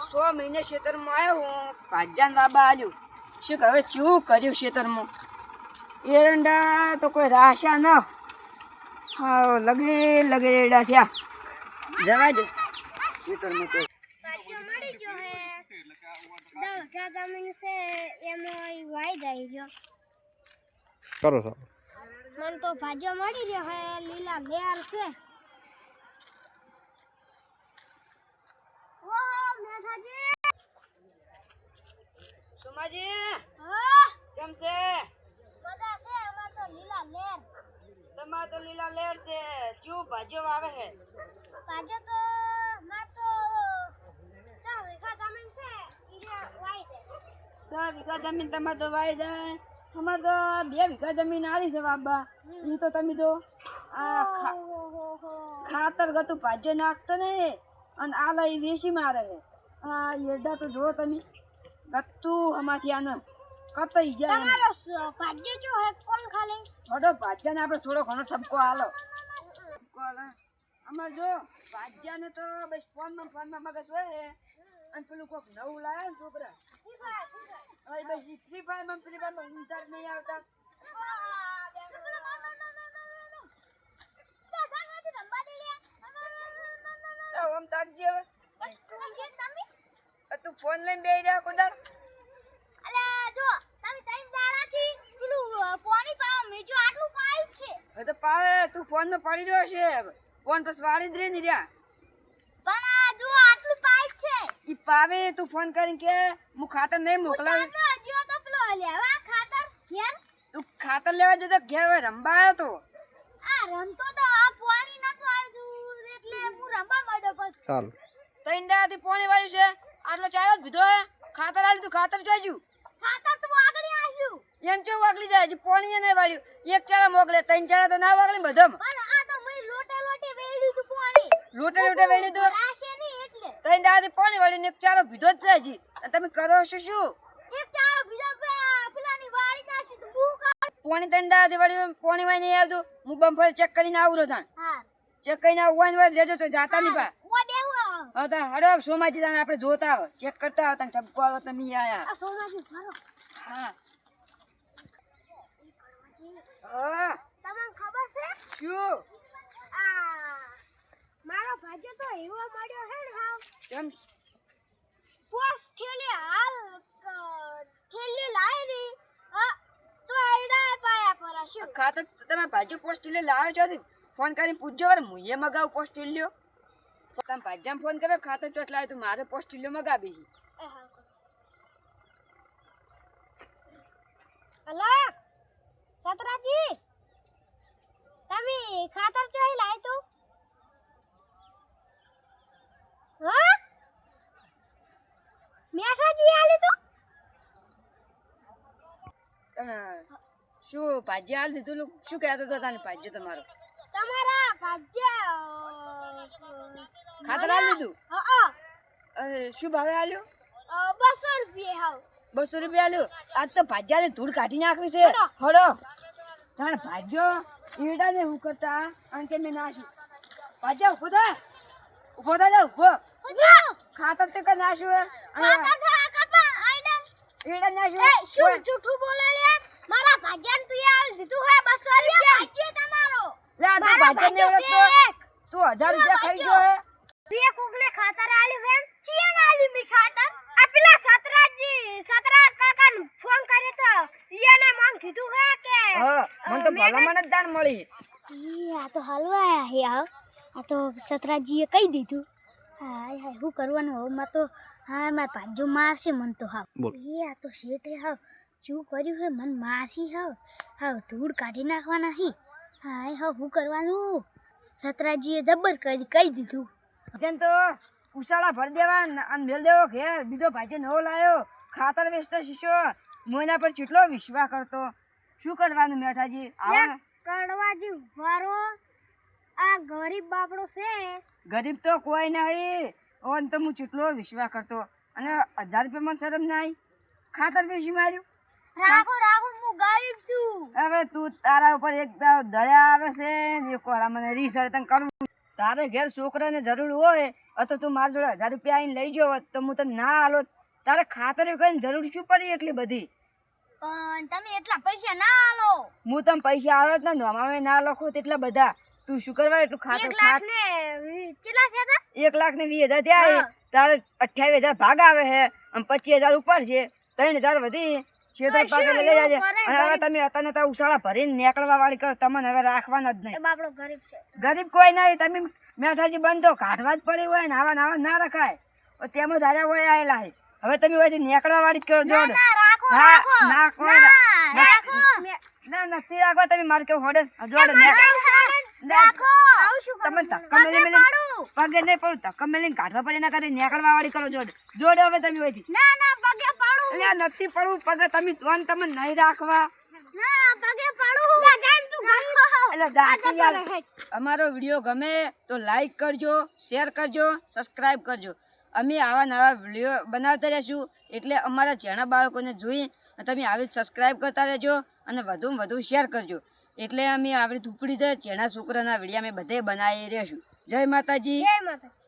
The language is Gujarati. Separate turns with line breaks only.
સો મહિને ખેતરમાં આવ્યો હું. ભાજાન બાબા આલ્યું. શું હવે શું કર્યું ખેતરમાં? એરંડા તો કોઈ રાશા ન. હા લગે લગેડા થયા. જવા દે. ખેતરમાં તો
કરો સાહેબ.
મને તો ભાજો મળી ગયો હે લીલા લેર છે ઓહો મેઠાજી
સોમાજી
હા.
ચમશે
બધા છે અમાર તો લીલા લેર.
તમારે તો લીલા લેર છે. જો ભાજો આવે છે.
ભાજો તો માર તો દવા વીઘા ગામીન છે ઈ વાઈ જાય
દસ વીઘા જમીન તમાર તો વાઈ જાય. અમારે તો બે વીઘા જમીન આવી છે બાબા. એ તો તમે તો આ ખાતર ગતું ભાજ્ય નાખતો ને અને આ લઈ વેચી મારે. છે આ એડા તો જો તમે. ગતું અમાથી આને કતઈ જાય
તમારો સ- જો હે કોણ ખાલી
થોડો ભાજ્યાને આપણે થોડો ઘણો સબકો હાલો અમાર જો ભાજ્યાને તો બસ ફોનમાં ફોનમાં મગજ હોય હે અને પેલું કોક નવું લાવે ને છોકરા હવે બસ ફ્રી ફાયરમાં ફ્રી ફાયરમાં ઊંચાર નહીં આવતા આમ તાકજી હવે તું ફોન લઈને બેહી રહ્યા છે. હવે તો પાવે તું ફોન નો પડી રહ્યો છે. ફોન પછી વાળી જ રહી પાયું રહ્યા ઈ પાવે તું ફોન કરીને કે હું ખાતર નહીં મોકલાવ. તું ખાતર લેવા જતો ઘેર હવે રંબા આવ્યો તો
ચાલો.
ત્રણ દાડાથી પોણી વાળ્યું છે. આટલો ચાલ્યો જ ભીધો હે? ખાતર આલી તું ખાતર ચાજ્યું એમ ચો વાગલી જાય? છે પોણી ને વાળ્યું. એક ચારા મોકલે ત્રણ ચાળા તો ના વાગલે બધામ? લોટે લોટે વેણી તો ત્રણ દાદી પોણી વાળ્યું ને એક ચારો ભીધો જ છે હજી. અને તમે કરો છો શું? પોણી ત્રણ દાદી વાળ્યું પોણી વાય નહીં આવતું. હું બમ્ફર ચેક કરીને આવું રહ્યો
હા.
ચેક કરીને આવું હોય રેજો તો જાતા નહીં પા
ઓય બેહું
હા તો હડો સોમાજી તાને આપણે જોતા આવો ચેક કરતા આવો તને ઠપકો આવો તમે આયા.
સોમાજી સોનાજી
હા. હા.
તમને ખબર છે?
શું?
આ મારો ભાજો તો એવો મળ્યો હે ને હાવ. પોસ થેલી હાલ ખેલી લાવી. લાયરી હા તો આયડા પાયા પર શું
ખાતર તમે ભાજ્યો પોસ્ટ લે લાવ્યો છો. ફોન કરીને પૂછજો વાર હું એ મગાવું પોસ્ટ લ્યો. તમે ભાજ્યામાં ફોન કર્યો ખાતર ચોટ લાવ્યો તો મારે પોસ્ટ લ્યો મગાવી
એ હાવ કર. હલો સતરાજી તમે ખાતર ચોઈ લાય તું હા મેઠાજી આલી તું
તમે શું ભાજ્યા હાલ દીધું લું? શું કહેતો હતો તને ભાજ્યો તમારો
તમારા ભાજ્યા
ખાતર આલી દીધું?
હા
અરે શું ભાવે આલ્યો?
બસો રૂપિયા હાવ.
બસો રૂપિયા હાલ્યો આજ તો ભાજ્યાને ધૂળ કાઢી નાખવી છે.
હડો
તાણ ભાજ્યો? ઈડા ને હું કરતા? અને તે મેં નાશું ભાજ્યા ઊભો થા. ઊભો થા જા ઊભો. ખાતર તે કઈ નાશું ઈડા નાશું
શું જૂઠું બોલે લે? મારા ભાજ્યાને તું યાર દીધું હે બસો રૂપિયા ભાજ્ય તમારો
લે આ તો
મારા
ભાજ્યા ને ઓળખતો તું હજાર રૂપિયા ખાઈ ગયો હે.
બે કોકને ખાતર આલ્યું હે ચિયન આલ્યું મી ખાતર? આ પેલા સતરાજી સતરાજ કાકાને ફોન કર્યો તો ઈયાને મન કીધું હે કે
હા તો ભલામણ જ દાન મળી.
આ તો હલવા હે આવ. આ તો સતરાજીએ કહી દીધું. હાય હાય શું કરવાનું? હવે માં તો હા માર ભાજો મારશે મન તો
હા
એ આ તો શેઠે હા શું કર્યું હે? મન મારશી હાવ. હાવ ધૂળ કાઢી નાખવાના હી. હાય હા હું કરવાનું? સતરાજીએ જબર કરી કહી દીધું.
જેમ તો ઉસાળા ભર દેવા અને મેલ દેવો ઘેર બીજો ભાઈ નવો લાયો ખાતર વેચતો શીશો મોના પર કેટલો વિશ્વાસ કરતો. શું કરવાનું મેઠાજી? આવો.
કડવાજી વારો આ ગરીબ બાપડો છે.
ગરીબ તો કોઈ નહીં. ઓન તો હું કેટલો વિશ્વાસ કરતો. અને હજાર રૂપિયામાં શરમ નહીં. ખાતર વેચી માર્યું.
રાખો રાખો હું ગરીબ છું.
હવે તું તારા ઉપર એક દયા આવે છે ને એક વાર મને રીસર્ચ તને કરવું તારે ઘેર છોકરાને જરૂર હોય અથવા તું મારા જોડે હજાર રૂપિયા આવીને લઈ જાવ તો હું તને ના આલો. તારે ખાતર કરીને જરૂર શું પડી એટલી બધી?
પણ તમે એટલા પૈસા ના આલો.
હું તમે પૈસા આલો જ ને અમે ના લખો તેટલા બધા. તું શું કરવા એટલું ખાતર
એક લાખ ને
વીસ હજાર થયા. તારે અઠ્યાવીસ હજાર ભાગ આવે છે અને પચીસ હજાર ઉપર છે. ત્રણ હજાર વધી. પાકે લઈ અને હવે? તમે અત્યારે ત્યાં ઉછાળા ભરીને નીકળવા વાળી કરો. તમને હવે રાખવાના જ નહીં.
ગરીબ છે.
ગરીબ કોઈ નહીં તમે મેઠાજી બંધો કાઢવા જ પડી હોય ને આવા ને ના રખાય. તેમ તેમાં ધાર્યા હોય આયેલા છે હવે તમે હોય નીકળવા વાળી કરો જોડે
રાખો
હા
રાખો.
ના કોઈ
ના. રાખો.
નથી રાખવા તમે મારે કેવું હોડે? જોડે
રાખો.
તમે? ધક્કા મેલી
પગે
મેલી પગે નહીં પડું. ધક્કા મેલી કાઢવા પડે ના કરે નીકળવા વાળી કરો જોડે. જોડે હવે તમે હોય
ના ના પગે
આ નથી પડવું પગે તમે જોન તમે નહીં રાખવા. અમારો વીડિયો ગમે તો લાઈક કરજો શેર કરજો સબસ્ક્રાઇબ કરજો. અમે આવા નવા વીડિયો બનાવતા રહેશું. એટલે અમારા જેણા બાળકોને જોઈ અને તમે આવી સબસ્ક્રાઇબ કરતા રહેજો અને વધુમાં વધુ શેર કરજો. એટલે અમે આવી ધૂપડી છે જેણા છોકરાના વીડિયો અમે બધે બનાવી રહેશું. જય માતાજી.
જય માતા